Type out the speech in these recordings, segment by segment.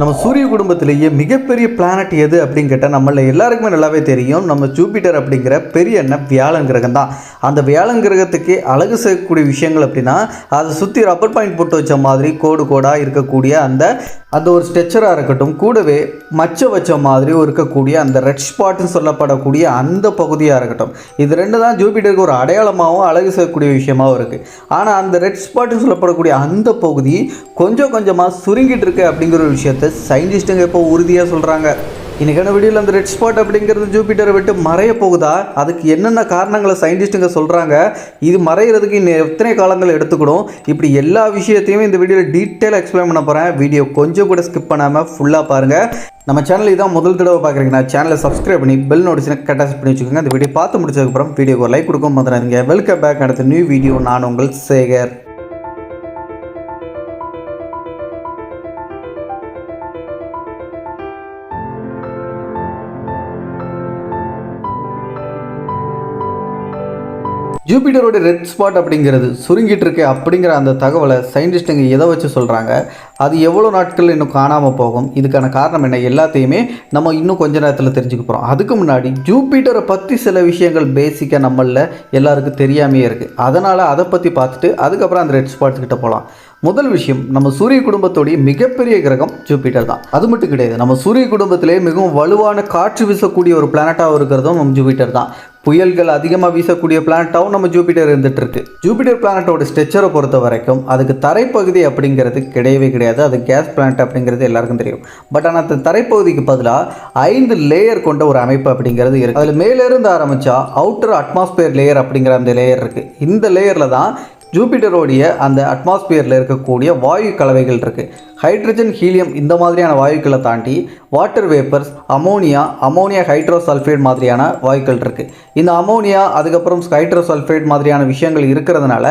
நம்ம சூரிய குடும்பத்திலேயே மிகப்பெரிய பிளானட் எது அப்படின்னு கேட்டால் நம்மள எல்லாருக்குமே நல்லாவே தெரியும். நம்ம ஜூபிட்டர் அப்படிங்கிற பெரிய என்ன? வியாழன் கிரகம் தான். அந்த வியாழன் கிரகத்துக்கு அழகு செய்யக்கூடிய விஷயங்கள் அப்படின்னா அதை சுற்றி ரப்பர் பாயிண்ட் போட்டு வச்ச மாதிரி கோடு கோடாக இருக்கக்கூடிய அந்த அந்த ஒரு ஸ்ட்ரெச்சராக இருக்கட்டும் கூடவே மச்ச வச்ச மாதிரி இருக்கக்கூடிய அந்த ரெட் ஸ்பாட்னு சொல்லப்படக்கூடிய அந்த பகுதியாக இருக்கட்டும். இது ரெண்டு தான் ஜூபிட்டருக்கு ஒரு அடையாளமாகவும் அழகு செய்யக்கூடிய விஷயமாகவும் இருக்குது ஆனால் அந்த ரெட் ஸ்பாட்னு சொல்லப்படக்கூடிய அந்த பகுதி கொஞ்சம் கொஞ்சமாக சுருங்கிட்டு இருக்கு அப்படிங்கிற ஒரு விஷயத்தை சயின்டிஸ்ட்டுங்க இப்போ உறுதியாக சொல்கிறாங்க இன்றைக்கான வீடியோவில் அந்த ரெட் ஸ்பாட் அப்படிங்கிறது ஜூபிட்டரை விட்டு மறைய போகுதா? அதுக்கு என்னென்ன காரணங்களை சயின்டிஸ்ட்டுங்க சொல்கிறாங்க இது மறையிறதுக்கு இன்னும் எத்தனை காலங்கள் எடுத்துக்கிடும்? இப்படி எல்லா விஷயத்தையும் இந்த வீடியோவில் டீட்டெயிலாக எக்ஸ்பிளைன் பண்ண போகிறேன் வீடியோ கொஞ்சம் கூட ஸ்கிப் பண்ணாமல் ஃபுல்லாக பாருங்கள் நம்ம சேனல் இதான் முதல் தடவை பார்க்குறீங்கன்னா சேனலை சப்ஸ்கிரைப் பண்ணி பெல் நோட்டிஃபிகேஷன் கரெக்டாக செட் பண்ணி வச்சுக்கோங்க. அந்த வீடியோ பார்த்து முடிச்சதுக்கப்புறம் வீடியோக்கு ஒரு லைக் கொடுக்க மறந்துடாதீங்க வெல்கம் பேக் அடுத்த நியூ வீடியோ நான் உங்கள் சேகர். ஜூபிட்டரோட ரெட் ஸ்பாட் அப்படிங்கிறது சுருங்கிட்டு இருக்கு அப்படிங்கிற அந்த தகவலை சயின்டிஸ்ட்டுங்க எதை வச்சு சொல்கிறாங்க அது எவ்வளோ நாட்கள் இன்னும் காணாமல் போகும்? இதுக்கான காரணம் என்ன? எல்லாத்தையுமே நம்ம இன்னும் கொஞ்ச நேரத்தில் தெரிஞ்சுக்க போகிறோம் அதுக்கு முன்னாடி ஜூபிட்டரை பற்றி சில விஷயங்கள் பேசிக்காக நம்மளில் எல்லாருக்கும் தெரியாமையே இருக்குது அதனால் அதை பற்றி பார்த்துட்டு அதுக்கப்புறம் அந்த ரெட் ஸ்பாட்ஸ் கிட்ட போகலாம் முதல் விஷயம் நம்ம சூரிய குடும்பத்தோடைய மிகப்பெரிய கிரகம் ஜூபிட்டர் தான். அது மட்டும் கிடையாது நம்ம சூரிய குடும்பத்திலே மிகவும் வலுவான காற்று வீசக்கூடிய ஒரு பிளானட்டாக இருக்கிறதும் நம்ம ஜூபிட்டர் தான். புயல்கள் அதிகமாக வீசக்கூடிய பிளானட்டாகவும் நம்ம ஜூபிட்டர் இருந்துட்டு இருக்கு ஜூபிட்டர் பிளானட்டோட ஸ்ட்ரெச்சரை பொறுத்த வரைக்கும் அதுக்கு தரைப்பகுதி அப்படிங்கிறது கிடையவே கிடையாது. அது கேஸ் பிளானட் அப்படிங்கிறது எல்லாருக்கும் தெரியும். பட் ஆனால் அந்த தரைப்பகுதிக்கு பதிலாக ஐந்து லேயர் கொண்ட ஒரு அமைப்பு அப்படிங்கிறது இருக்கு. அதில் மேலேருந்து ஆரம்பித்தா அவுட்டர் அட்மாஸ்பியர் லேயர் அப்படிங்கிற அந்த லேயர் இருக்குது இந்த லேயரில் தான் ஜூபிட்டரோடைய அந்த அட்மாஸ்பியரில் இருக்கக்கூடிய வாயு கலவைகள் இருக்குது ஹைட்ரஜன் ஹீலியம் இந்த மாதிரியான வாயுக்களை தாண்டி water vapours ammonia ammonia hydrosulphate மாதிரியான வாயுக்கள் இருக்குது இந்த அமோனியா அதுக்கப்புறம் ஹைட்ரோசல்ஃபேட் மாதிரியான விஷயங்கள் இருக்கிறதுனால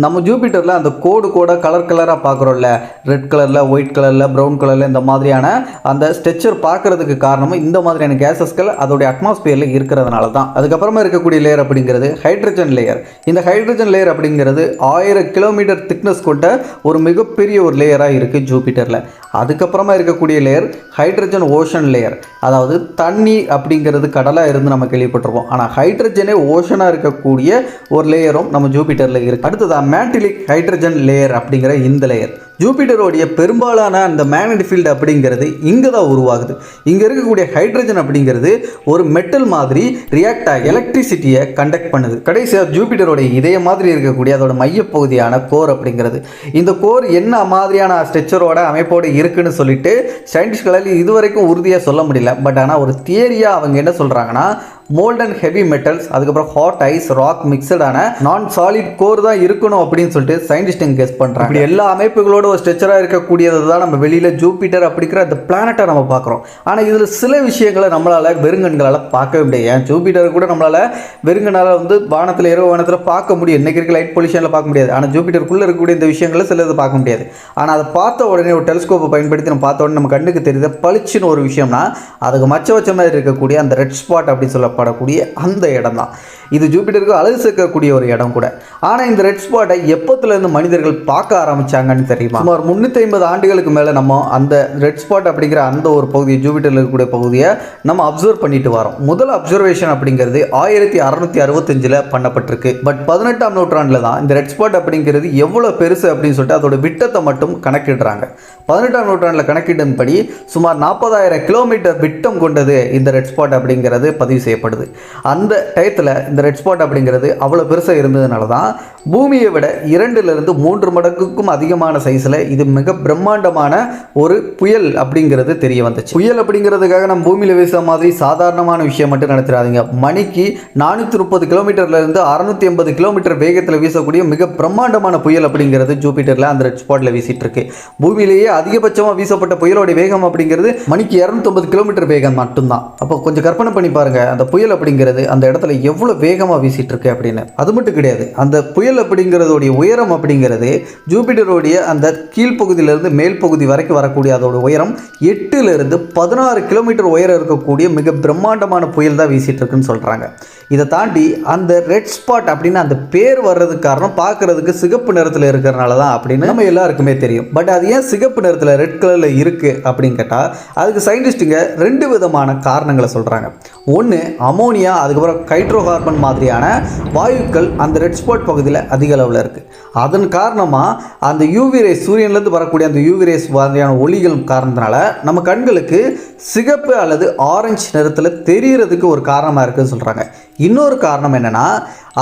நம்ம ஜூபிட்டரில் அந்த கோடு கோட கலர் கலராக பார்க்குறோம்ல. ரெட் கலரில் ஒயிட் கலரில் ப்ரௌன் கலரில் இந்த மாதிரியான அந்த ஸ்ட்ரெச்சர் பார்க்குறதுக்கு காரணமும் இந்த மாதிரியான கேசஸ்கள் அதோடைய அட்மாஸ்பியரில் இருக்கிறதுனால தான். அதுக்கப்புறமா இருக்கக்கூடிய லேயர் அப்படிங்கிறது ஹைட்ரஜன் லேயர் இந்த ஹைட்ரஜன் லேயர் அப்படிங்கிறது ஆயிரம் கிலோமீட்டர் திக்னஸ் கொண்ட ஒரு மிகப்பெரிய ஒரு லேயராக இருக்குது ஜூபிட்டரில். அதுக்கப்புறமா இருக்கக்கூடிய லேயர் ஹைட்ரஜன் ஓஷன் லேயர் அதாவது தண்ணி அப்படிங்கிறது கடலாக இருந்து நம்ம கேள்விப்பட்டிருப்போம். ஆனால் ஹைட்ரஜனே ஓஷனாக இருக்கக்கூடிய ஒரு லேயரும் நம்ம ஜூபிட்டரில் இருக்குது அடுத்ததாக மேட்டிலிக் ஹைட்ரஜன் லேயர் அப்படிங்கிற இந்த லேயர் ஜூபிட்டரோடைய பெரும்பாலான அந்த மேக்னெட்டிக் ஃபீல்டு அப்படிங்கிறது இங்கே தான் உருவாகுது. இங்கே இருக்கக்கூடிய ஹைட்ரஜன் அப்படிங்கிறது ஒரு மெட்டல் மாதிரி ரியாக்ட் ஆகி எலக்ட்ரிசிட்டியை கண்டக்ட் பண்ணுது. கடைசியாக ஜூபிட்டருடைய இதய மாதிரி இருக்கக்கூடிய அதோட மையப்பகுதியான கோர் அப்படிங்கிறது. இந்த கோர் என்ன மாதிரியான ஸ்ட்ரக்சரோட அமைப்போடு இருக்குன்னு சொல்லிட்டு சயின்டிஸ்ட்களால் இதுவரைக்கும் உறுதியாக சொல்ல முடியல. பட் ஆனால் ஒரு தியரியாக அவங்க என்ன சொல்கிறாங்கன்னா மோல்டன் ஹெவி மெட்டல்ஸ் அதுக்கப்புறம் ஹாட் ஐஸ் ராக் மிக்சடான நான் சாலிட் கோர் தான் இருக்கணும் அப்படின்னு சொல்லிட்டு சயின்டிஸ்ட்டுங்க கெஸ் பண்ணுறாங்க இப்படி எல்லா அமைப்புகளோட ஒரு ஸ்ட்ரெச்சராக இருக்கக்கூடியது தான் நம்ம வெளியில் ஜூபிட்டர் அப்படிங்கிற அந்த பிளானட்டை நம்ம பார்க்குறோம். ஆனால் இதில் சில விஷயங்களை நம்மளால் வெறுங்கண்களால் பார்க்கவே முடியாது. ஏன்? ஜூபிட்டர் கூட நம்மளால் வெறுங்கனால் வந்து வானத்தில் இரவு வானத்தில் பார்க்க முடியும். இன்றைக்கி இருக்க லைட் பொல்யூஷனில் பார்க்க முடியாது. ஆனால் ஜூபிட்டருக்குள்ளே இருக்கக்கூடிய இந்த விஷயங்களை சில இது பார்க்க முடியாது. ஆனால் அதை பார்த்த உடனே ஒரு டெலிஸ்கோப்பை பயன்படுத்தி நம்ம பார்த்த உடனே நம்ம கண்ணுக்கு தெரியுது பளிச்சுன்னு ஒரு விஷயம்னா அதுக்கு மச்ச வச்ச மாதிரி இருக்கக்கூடிய அந்த ரெட் ஸ்பாட் அப்படின்னு சொல்லப்படக்கூடிய அந்த இடம் தான் இது ஜூபிட்டருக்கு அழகு சேர்க்கக்கூடிய ஒரு இடம் கூட. ஆனால் இந்த ரெட் ஸ்பாட்டை எப்போத்துலேருந்து மனிதர்கள் பார்க்க ஆரம்பிச்சாங்கன்னு தெரியுமா? சுமார் முந்நூற்றி ஐம்பது ஆண்டுகளுக்கு மேலே நம்ம அந்த ரெட் ஸ்பாட் அப்படிங்கிற அந்த ஒரு பகுதியை ஜூபிட்டரில் இருக்கக்கூடிய பகுதியை நம்ம அப்சர்வ் பண்ணிட்டு வரோம். முதல் அப்சர்வேஷன் அப்படிங்கிறது ஆயிரத்தி அறுநூத்தி அறுபத்தஞ்சில் பண்ணப்பட்டிருக்கு. பட் பதினெட்டாம் நூற்றாண்டில் தான் இந்த ரெட் ஸ்பாட் அப்படிங்கிறது எவ்வளோ பெருசு அப்படின்னு சொல்லிட்டு அதோட விட்டத்தை மட்டும் கணக்கிடுறாங்க. பதினெட்டாம் நூற்றாண்டில் கணக்கிட்டபடி சுமார் நாற்பதாயிரம் கிலோமீட்டர் விட்டம் கொண்டது இந்த ரெட் ஸ்பாட் அப்படிங்கிறது பதிவு செய்யப்படுது. அந்த டயத்தில் இந்த ரெட் ஸ்பாட் அப்படிங்கிறது அவ்வளோ பெருசாக இருந்ததுனால தான் பூமியை விட இரண்டுலேருந்து மூன்று மடங்குக்கும் அதிகமான சைஸில் இது மிக பிரம்மாண்டமான ஒரு புயல் அப்படிங்கிறது தெரிய வந்துச்சு. புயல் அப்படிங்கிறதுக்காக நம்ம பூமியில் வீச மாதிரி சாதாரணமான விஷயம் மட்டும் நடத்திடாதீங்க மணிக்கு நானூற்றி முப்பது கிலோமீட்டர்லேருந்து அறநூற்றி எண்பது கிலோமீட்டர் வேகத்தில் வீசக்கூடிய மிக பிரம்மாண்டமான புயல் அப்படிங்கிறது ஜூபிட்டரில் அந்த ரெட் ஸ்பாட்டில் வீசிட்டு இருக்கு. பூமியிலேயே அதிகபட்சமாக வீசப்பட்ட புயலோட வேகம் அப்படிங்கிறது மணிக்கு இரநூத்தொம்பது கிலோமீட்டர் வேகம் மட்டும்தான். அப்போ கொஞ்சம் கற்பனை பண்ணி பாருங்கள் அந்த புயல் அப்படிங்கிறது அந்த இடத்துல எவ்வளோ வேகமாக வீசிட்டு இருக்கு அப்படின்னு. அது மட்டும் கிடையாது. அந்த புயல் அப்படிங்கிறதோடைய உயரம் அப்படிங்கிறது ஜூபிட்டருடைய அந்த கீழ்ப்பகுதியிலிருந்து மேல் பகுதி வரைக்கும் வரக்கூடிய அதோட உயரம் எட்டுலேருந்து பதினாறு கிலோமீட்டர் உயரம் இருக்கக்கூடிய மிக பிரம்மாண்டமான புயல் தான் வீசிட்டு இருக்குன்னு சொல்கிறாங்க இதை தாண்டி அந்த ரெட் ஸ்பாட் அப்படின்னு அந்த பேர் வர்றதுக்கு காரணம் பார்க்கறதுக்கு சிகப்பு நிறத்தில் இருக்கிறனால தான் அப்படின்னு நம்ம எல்லாருக்குமே தெரியும். பட் அது ஏன் சிகப்பு நிறத்தில் ரெட் கலரில் இருக்குது அப்படின்னு கேட்டால் அதுக்கு சயின்டிஸ்ட்டுங்க ரெண்டு விதமான காரணங்களை சொல்கிறாங்க ஒன்று அமோனியா அதுக்கப்புறம் ஹைட்ரோ கார்பன் மாதிரியான வாயுக்கள் அந்த ரெட் ஸ்பாட் பகுதியில் அதிக அளவில் இருக்குது அதன் காரணமாக அந்த யூவி ரேஸ் சூரியன்லேருந்து வரக்கூடிய அந்த யூவி ரேஸ் மாதிரியான ஒளிகள் காரணத்தினால நம்ம கண்களுக்கு சிகப்பு அல்லது ஆரஞ்சு நிறத்தில் தெரியறதுக்கு ஒரு காரணமாக இருக்குதுன்னு சொல்கிறாங்க இன்னொரு காரணம் என்னென்னா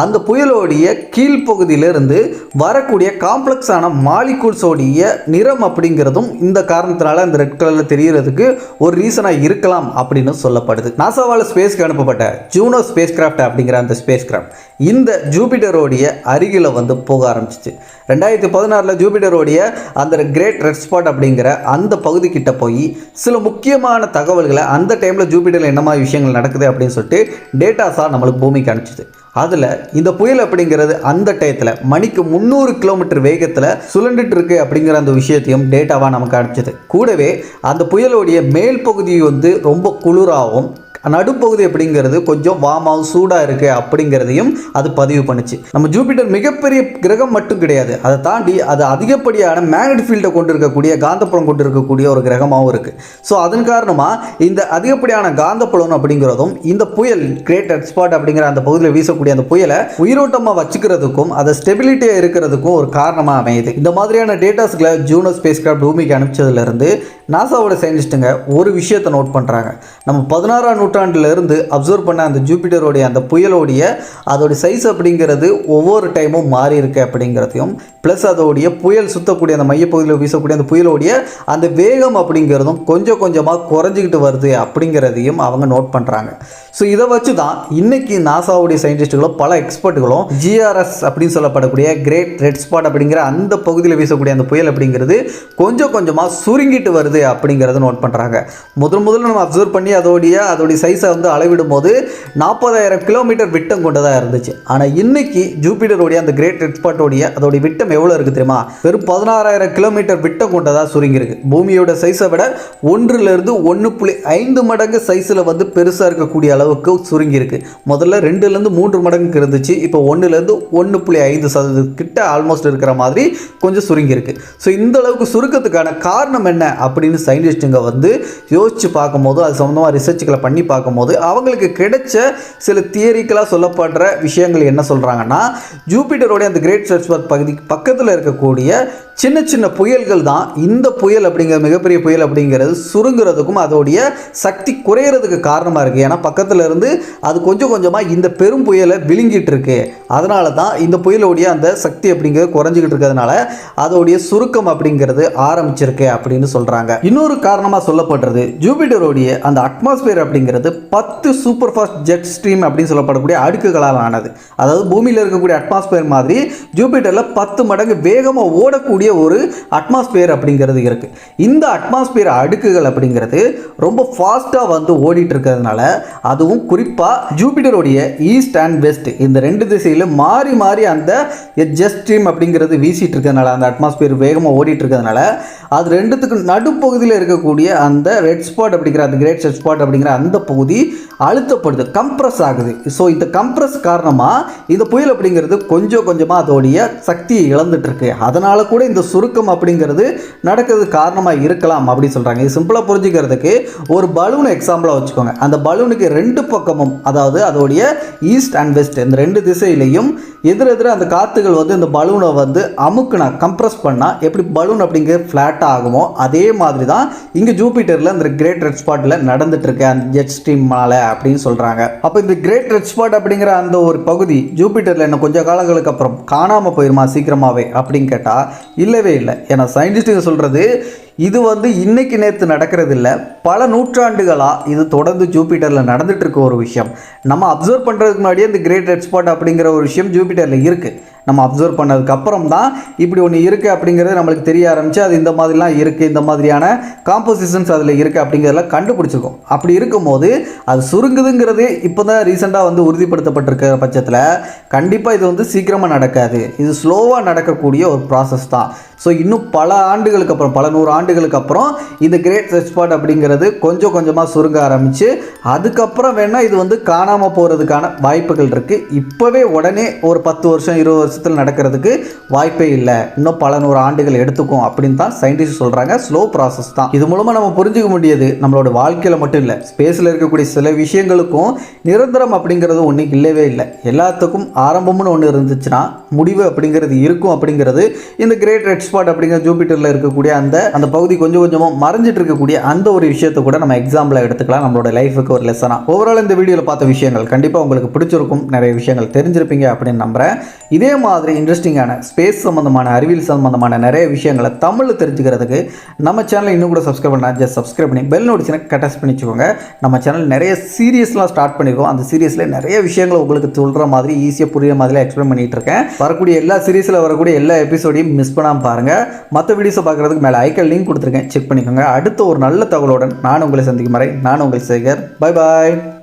அந்த புயலோடைய கீழ்ப்பகுதியிலிருந்து வரக்கூடிய காம்ப்ளெக்ஸான மாலிகூல்ஸோடைய நிறம் அப்படிங்கிறதும் இந்த காரணத்தினால அந்த ரெட் கலரில் தெரிகிறதுக்கு ஒரு ரீசனாக இருக்கலாம் அப்படின்னு சொல்லப்படுது. நாசாவால் ஸ்பேஸ்க்கு அனுப்பப்பட்ட ஜூனோ ஸ்பேஸ் கிராஃப்ட் அப்படிங்கிற அந்த ஸ்பேஸ் கிராஃப்ட் இந்த ஜூபிட்டரோடைய அருகில் வந்து போக ஆரம்பிச்சிச்சு. ரெண்டாயிரத்தி பதினாறில் ஜூபிட்டரோடைய அந்த கிரேட் ரெட் ஸ்பாட் அப்படிங்கிற அந்த பகுதிக்கிட்ட போய் சில முக்கியமான தகவல்களை அந்த டைமில் ஜூபிட்டரில் என்ன மாதிரி விஷயங்கள் நடக்குது அப்படின்னு சொல்லிட்டு டேட்டாஸாக நம்மளுக்கு பூமிக்கு அனுப்பிச்சிது. அதில் இந்த புயல் அப்படிங்கிறது அந்த டயத்தில் மணிக்கு முந்நூறு கிலோமீட்டர் வேகத்தில் சுழண்டுட்டு இருக்கு அப்படிங்கிற அந்த விஷயத்தையும் டேட்டாவாக நமக்கு அனுப்பிச்சது. கூடவே அந்த புயலோடைய மேல் பகுதி வந்து ரொம்ப குளிராகவும் நடுப்பகுதி அப்படிங்கிறது கொஞ்சம் வாமாவும் சூடாக இருக்குது அப்படிங்கிறதையும் அது பதிவு பண்ணுச்சு. நம்ம ஜூபிட்டர் மிகப்பெரிய கிரகம் மட்டும் கிடையாது. அதை தாண்டி அது அதிகப்படியான மேக்னட் ஃபீல்டை கொண்டு இருக்கக்கூடிய காந்தப்புலம் கொண்டு இருக்கக்கூடிய ஒரு கிரகமாகவும் இருக்குது ஸோ அதன் காரணமாக இந்த அதிகப்படியான காந்தப்புலம் அப்படிங்கிறதும் இந்த புயல் கிரேட் ஸ்பாட் அப்படிங்கிற அந்த பகுதியில் வீசக்கூடிய அந்த புயலை உயிரோட்டமாக வச்சுக்கிறதுக்கும் அதை ஸ்டெபிலிட்டியாக இருக்கிறதுக்கும் ஒரு காரணமாக அமையுது. இந்த மாதிரியான டேட்டாஸ்களை ஜூனோ ஸ்பேஸ் கிராஃப்ட் பூமிக்கு அனுப்பிச்சதுலேருந்து நாசாவோட சயின்டிஸ்ட்டுங்க ஒரு விஷயத்தை நோட் பண்ணுறாங்க நம்ம பதினாறாம் நூற்றாண்டுலேருந்து அப்சர்வ் பண்ண அந்த ஜூபிட்டருடைய அந்த புயலோடைய அதோடைய சைஸ் அப்படிங்கிறது ஒவ்வொரு டைமும் மாறி இருக்கு அப்படிங்கிறதையும் ப்ளஸ் அதோடைய புயல் சுற்றக்கூடிய அந்த மையப்பகுதியில் வீசக்கூடிய அந்த புயலோடைய அந்த வேகம் அப்படிங்கிறதும் கொஞ்சம் கொஞ்சமாக குறைஞ்சிக்கிட்டு வருது அப்படிங்கிறதையும் அவங்க நோட் பண்ணுறாங்க ஸோ இதை வச்சு தான் இன்னைக்கு நாசாவுடைய சயின்டிஸ்ட்டுகளும் பல எக்ஸ்பர்ட்டுகளும் ஜிஆர்எஸ் அப்படின்னு சொல்லப்படக்கூடிய கிரேட் ரெட் ஸ்பாட் அப்படிங்கிற அந்த பகுதியில் வீசக்கூடிய அந்த புயல் அப்படிங்கிறது கொஞ்சம் கொஞ்சமாக சுருங்கிட்டு வருது அப்படிங்கிறத நோட் பண்ணுறாங்க முதல் முதல்ல நம்ம அப்சர்வ் பண்ணி அதோடைய அதோடைய சைஸை வந்து அளவிடும் போது நாற்பதாயிரம் கிலோமீட்டர் விட்டம் கொண்டதாக இருந்துச்சு. ஆனால் இன்னைக்கு ஜூபிட்டருடைய அந்த கிரேட் ரெட் ஸ்பாட்டோடைய அதோடைய விட்டம் எவ்வளோ இருக்குது தெரியுமா? வெறும் பதினாறாயிரம் கிலோமீட்டர் விட்டம் கொண்டதாக சுருங்கியிருக்கு. பூமியோட சைஸை விட ஒன்றுலேருந்து ஒன்று புள்ளி ஐந்து மடங்கு சைஸில் வந்து பெருசாக இருக்கக்கூடிய அளவுக்கு சுருங்கியிருக்கு. முதல்ல ரெண்டுலேருந்து மூன்று மடங்குக்கு இருந்துச்சு. இப்போ ஒன்றுலேருந்து ஒன்று புள்ளி ஐந்து சதவீதம் கிட்ட ஆல்மோஸ்ட் இருக்கிற மாதிரி கொஞ்சம் சுருங்கியிருக்கு. ஸோ இந்த அளவுக்கு சுருக்கத்துக்கான காரணம் என்ன அப்படின்னு சயின்டிஸ்ட்டுங்க வந்து யோசித்து பார்க்கும்போது அது சம்மந்தமாக ரிசர்ச்சுகளை பண்ணி பார்க்கும்போது அவங்களுக்கு கிடைச்ச சில தியரிக்கலாக சொல்லப்படுற விஷயங்கள் என்ன சொல்கிறாங்கன்னா ஜூபிட்டருடைய அந்த கிரேட் சர்ச்பர்க் பகுதி பக்கத்தில் இருக்கக்கூடிய சின்ன சின்ன புயல்கள் தான் இந்த புயல் அப்படிங்கிற மிகப்பெரிய புயல் அப்படிங்கிறது சுருங்குறதுக்கும் அதோடைய சக்தி குறையிறதுக்கு காரணமாக இருக்குது ஏன்னா பக்கத்தில் இருந்து அது கொஞ்சம் கொஞ்சமாக இந்த பெரும் புயலை விழுங்கிட்டு இருக்கு. அதனால தான் இந்த புயலோடைய அந்த சக்தி அப்படிங்கிறது குறைஞ்சிக்கிட்டு இருக்கிறதுனால அதோடைய சுருக்கம் அப்படிங்கிறது ஆரம்பிச்சிருக்கு அப்படின்னு சொல்கிறாங்க இன்னொரு காரணமாக சொல்லப்படுறது ஜூபிட்டருடைய அந்த அட்மாஸ்பியர் அப்படிங்கிறது பத்து சூப்பர் ஃபாஸ்ட் ஜெட் ஸ்ட்ரீம் அப்படின்னு சொல்லப்படக்கூடிய அடுக்குகளால் ஆனது. அதாவது பூமியில் இருக்கக்கூடிய அட்மாஸ்பியர் மாதிரி ஜூபிட்டரில் பத்து மடங்கு வேகமாக ஓடக்கூடிய ஒரு அட்மாஸ்பியர் அப்படிங்கிறது இருக்குது இந்த அட்மாஸ்பியர் அடுக்குகள் அப்படிங்கிறது ரொம்ப ஃபாஸ்ட்டாக வந்து ஓடிட்டு இருக்கிறதுனால அதுவும் குறிப்பாக ஜூபிட்டருடைய ஈஸ்ட் அண்ட் வெஸ்ட் இந்த ரெண்டு திசையிலும் மாறி மாறி அந்த ஜெட் ஸ்ட்ரீம் அப்படிங்கிறது வீசிட்டு இருக்கிறதுனால அந்த அட்மாஸ்பியர் வேகமாக ஓடிட்டு இருக்கிறதுனால அது ரெண்டுத்துக்கு நடுப்பகுதியில் இருக்கக்கூடிய அந்த ரெட் ஸ்பாட் அப்படிங்கிற அந்த கிரேட் ரெட் ஸ்பாட் அப்படிங்கிற அந்த பகுதி அழுத்தப்படுது கம்ப்ரஸ் ஆகுது. ஸோ இந்த கம்ப்ரஸ் காரணமாக இந்த புயல் அப்படிங்கிறது கொஞ்சம் கொஞ்சமாக அதோடைய சக்தியை இழந்துட்டுருக்கு. அதனால் கூட இந்த சுருக்கம் அப்படிங்கிறது நடக்கிறது காரணமாக இருக்கலாம் அப்படின்னு சொல்கிறாங்க இது சிம்பிளாக புரிஞ்சுக்கிறதுக்கு ஒரு பலூனை எக்ஸாம்பிளாக வச்சுக்கோங்க. அந்த பலூனுக்கு ரெண்டு பக்கமும் அதாவது அதோடைய ஈஸ்ட் அண்ட் வெஸ்ட் இந்த ரெண்டு திசையிலையும் எதிரெதிர அந்த காற்றுகள் வந்து இந்த பலூனை வந்து அமுக்குனா கம்ப்ரஸ் பண்ணால் எப்படி பலூன் அப்படிங்கிறது ஃப்ளாட்டாக ஆகுமோ அதே மாதிரி தான் இங்கே ஜூபிட்டரில் இந்த கிரேட் ரெட் ஸ்பாட்டில் நடந்துட்டுருக்கு. அந்த ஜெட் ஸ்ட்ரீம்னால அப்படின்னு சொல்கிறாங்க அப்போ இந்த கிரேட் ரெட் ஸ்பாட் அப்படிங்கிற அந்த ஒரு பகுதி ஜூபிட்டரில் இன்னும் கொஞ்சம் காலங்களுக்கு அப்புறம் காணாமல் போயிருமா சீக்கிரமாகவே அப்படின்னு கேட்டால் இல்லவே இல்லை. ஏன்னா சயின்டிஸ்ட்டுங்க சொல்கிறது இது வந்து இன்னைக்கு நேற்று நடக்கிறது இல்லை பல நூற்றாண்டுகளாக இது தொடர்ந்து ஜூபிட்டரில் நடந்துட்டு இருக்க ஒரு விஷயம். நம்ம அப்சர்வ் பண்ணுறதுக்கு முன்னாடியே இந்த கிரேட் ரெட் ஸ்பாட் அப்படிங்கிற ஒரு விஷயம் ஜூபிட்டரில் இருக்குது நம்ம அப்சர்வ் பண்ணதுக்கு அப்புறம் தான் இப்படி ஒன்று இருக்குது அப்படிங்கிறது நம்மளுக்கு தெரிய ஆரம்பிச்சு அது இந்த மாதிரிலாம் இருக்குது இந்த மாதிரியான காம்போசிஷன்ஸ் அதில் இருக்குது அப்படிங்கிறதெல்லாம் கண்டுபிடிச்சிருக்கோம். அப்படி இருக்கும்போது அது சுருங்குதுங்கிறது இப்போ தான் ரீசெண்டாக வந்து உறுதிப்படுத்தப்பட்டிருக்கிற பட்சத்தில் கண்டிப்பாக இது வந்து சீக்கிரமாக நடக்காது. இது ஸ்லோவாக நடக்கக்கூடிய ஒரு ப்ராசஸ் தான். ஸோ இன்னும் பல ஆண்டுகளுக்கு அப்புறம் பல நூறு ஆண்டு ஆண்டுகளுக்கு அப்புறம் இந்த கிரேட் ரெட் அப்படிங்கிறது கொஞ்சம் கொஞ்சமாக சுருங்க ஆரம்பித்து அதுக்கப்புறம் வேணால் இது வந்து காணாமல் போகிறதுக்கான வாய்ப்புகள் இருக்குது இப்போவே உடனே ஒரு பத்து வருஷம் இருபது வருஷத்தில் நடக்கிறதுக்கு வாய்ப்பே இல்லை. இன்னும் பல நூறு ஆண்டுகள் எடுத்துக்கும் அப்படின்னு தான் சயின்டிஸ்ட் சொல்கிறாங்க ஸ்லோ ப்ராசஸ் தான். இது மூலமாக நம்ம புரிஞ்சுக்க முடியாது. நம்மளோட வாழ்க்கையில் மட்டும் இல்லை ஸ்பேஸில் இருக்கக்கூடிய சில விஷயங்களுக்கும் நிரந்தரம் அப்படிங்கிறது ஒன்று இல்லவே இல்லை. எல்லாத்துக்கும் ஆரம்பம்னு ஒன்று இருந்துச்சுன்னா முடிவு அப்படிங்கிறது இருக்கும் அப்படிங்கிறது இந்த கிரேட் ரெட் ஸ்பாட் அப்படிங்கிற ஜூபிட்டரில் இருக்கக்கூடிய அந்த அந்த பகுதி கொஞ்சம் கொஞ்சமாக மறைஞ்சிட்டு இருக்கக்கூடிய அந்த ஒரு விஷயத்தை கூட நம்ம எக்ஸாம்பிளாக எடுத்துக்கலாம். நம்மளோட லைஃபுக்கு ஒரு லெசனாக ஓவரால் இந்த வீடியோவில் பார்த்த விஷயங்கள் கண்டிப்பாக உங்களுக்கு பிடிச்சிருக்கும். நிறைய விஷயங்கள் தெரிஞ்சிருப்பீங்க அப்படின்னு நம்புகிறேன் இதே மாதிரி இன்ட்ரெஸ்டிங்கான ஸ்பேஸ் சம்மந்தமான அறிவியல் சம்மந்தமான நிறைய விஷயங்களை தமிழில் தெரிஞ்சுக்கிறதுக்கு நம்ம சேனலை இன்னும் கூட சப்ஸ்கிரைப் பண்ணா ஜஸ்ட் சப்ஸ்கிரைப் பண்ணி பெல் நோட்டிஸ்னை கட்டாஸ் பண்ணிச்சுக்கோங்க. நம்ம சேனல் நிறைய சீரியஸ்லாம் ஸ்டார்ட் பண்ணியிருக்கோம் அந்த சீரியஸில் நிறைய விஷயங்களை உங்களுக்கு சொல்கிற மாதிரி ஈஸியாக புரியுற மாதிரி எக்ஸ்பிளைன் பண்ணிகிட்டு இருக்கேன். வரக்கூடிய எல்லா சீரியஸில் வரக்கூடிய எல்லா எபிசோடையும் மிஸ் பண்ணாமல் பாருங்கள் மற்ற வீடியோஸை பார்க்குறதுக்கு மேலே ஐக்கல் லிங்க் கொடுத்துருக்கேன். செக் பண்ணிக்கோங்க. அடுத்த ஒரு நல்ல தகவலுடன் நான் உங்களை சந்திக்கும் வரை நான் உங்கள் சேகர். பாய் பாய்